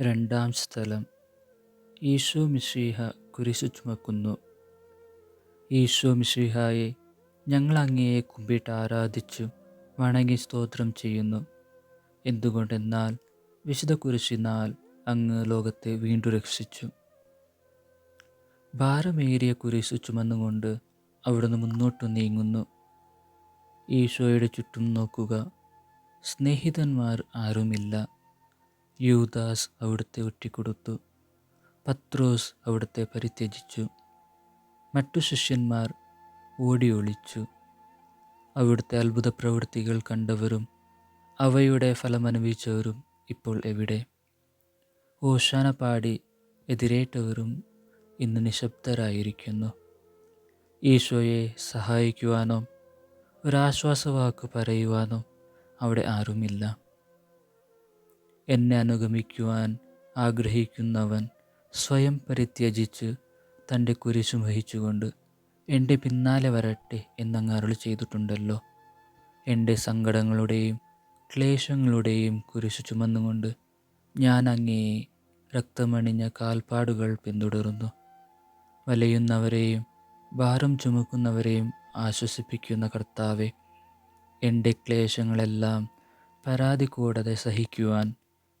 രണ്ടാം സ്ഥലം. ഈശോ മിശിഹ കുരിശു ചുമക്കുന്നു. ഈശോ മിശ്രീഹായെ ഞങ്ങൾ അങ്ങയെ കുമ്പിട്ട് ആരാധിച്ചു വണങ്ങി സ്തോത്രം ചെയ്യുന്നു. എന്തുകൊണ്ടെന്നാൽ വിശുദ്ധ കുരിശിനാൽ അങ്ങ് ലോകത്തെ വീണ്ടും രക്ഷിച്ചു. ഭാരമേറിയ കുരിശു ചുമന്നുകൊണ്ട് അവിടുന്ന് മുന്നോട്ട് നീങ്ങുന്നു. ഈശോയുടെ ചുറ്റും നോക്കുക സ്നേഹിതന്മാർ ആരുമില്ല. യൂദാസ് അവിടുത്തെ ഒറ്റിക്കൊടുത്തു. പത്രോസ് അവിടുത്തെ പരിത്യജിച്ചു. മറ്റു ശിഷ്യന്മാർ ഓടി ഒളിച്ചു അവിടുത്തെ അത്ഭുത പ്രവൃത്തികൾ കണ്ടവരും അവയുടെ ഫലമനുഭവിച്ചവരും ഇപ്പോൾ എവിടെ? ഓശാന പാടി എതിരേറ്റവരും ഇന്ന് നിശബ്ദരായിരിക്കുന്നു. ഈശോയെ സഹായിക്കുവാനോ ഒരാശ്വാസവാക്ക് പറയുവാനോ അവിടെ ആരുമില്ല. എന്നെ അനുഗമിക്കുവാൻ ആഗ്രഹിക്കുന്നവൻ സ്വയം പരിത്യജിച്ച് തന്റെ കുരിശു വഹിച്ചുകൊണ്ട് എന്റെ പിന്നാലെ വരട്ടെ എന്നങ്ങ് അരുളി ചെയ്തിട്ടുണ്ടല്ലോ. എന്റെ സങ്കടങ്ങളുടെയും ക്ലേശങ്ങളുടെയും കുരിശു ചുമന്നുകൊണ്ട് ഞാൻ അങ്ങേ രക്തമണിഞ്ഞ കാൽപ്പാടുകൾ പിന്തുടരുന്നു വലയുന്നവരെയും ഭാരം ചുമക്കുന്നവരെയും ആശ്വസിപ്പിക്കുന്ന കർത്താവെ എന്റെ ക്ലേശങ്ങളെല്ലാം പരാതി കൂടാതെ സഹിക്കുവാൻ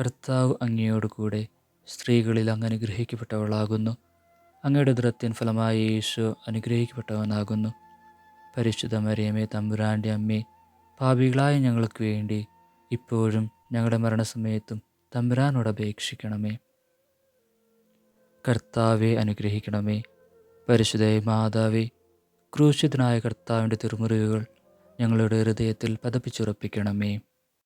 കർത്താവ് അങ്ങയോട് കൂടെ സ്ത്രീകളിൽ അങ്ങ് അനുഗ്രഹിക്കപ്പെട്ടവളാകുന്നു അങ്ങയുടെ ദൃത്യൻ ഫലമായി യേശു അനുഗ്രഹിക്കപ്പെട്ടവനാകുന്നു. പരിശുദ്ധ മറിയമേ തമ്പുരാന്റെ അമ്മേ പാപികളായ ഞങ്ങൾക്ക് വേണ്ടി ഇപ്പോഴും ഞങ്ങളുടെ മരണസമയത്തും തമ്പുരാനോട് അപേക്ഷിക്കണമേ. കർത്താവെ അനുഗ്രഹിക്കണമേ. പരിശുദ്ധ മാതാവേ ക്രൂശിതനായ കർത്താവിന്റെ തിരുമുറിവുകൾ ഞങ്ങളുടെ ഹൃദയത്തിൽ പതപ്പിച്ചുറപ്പിക്കണമേ.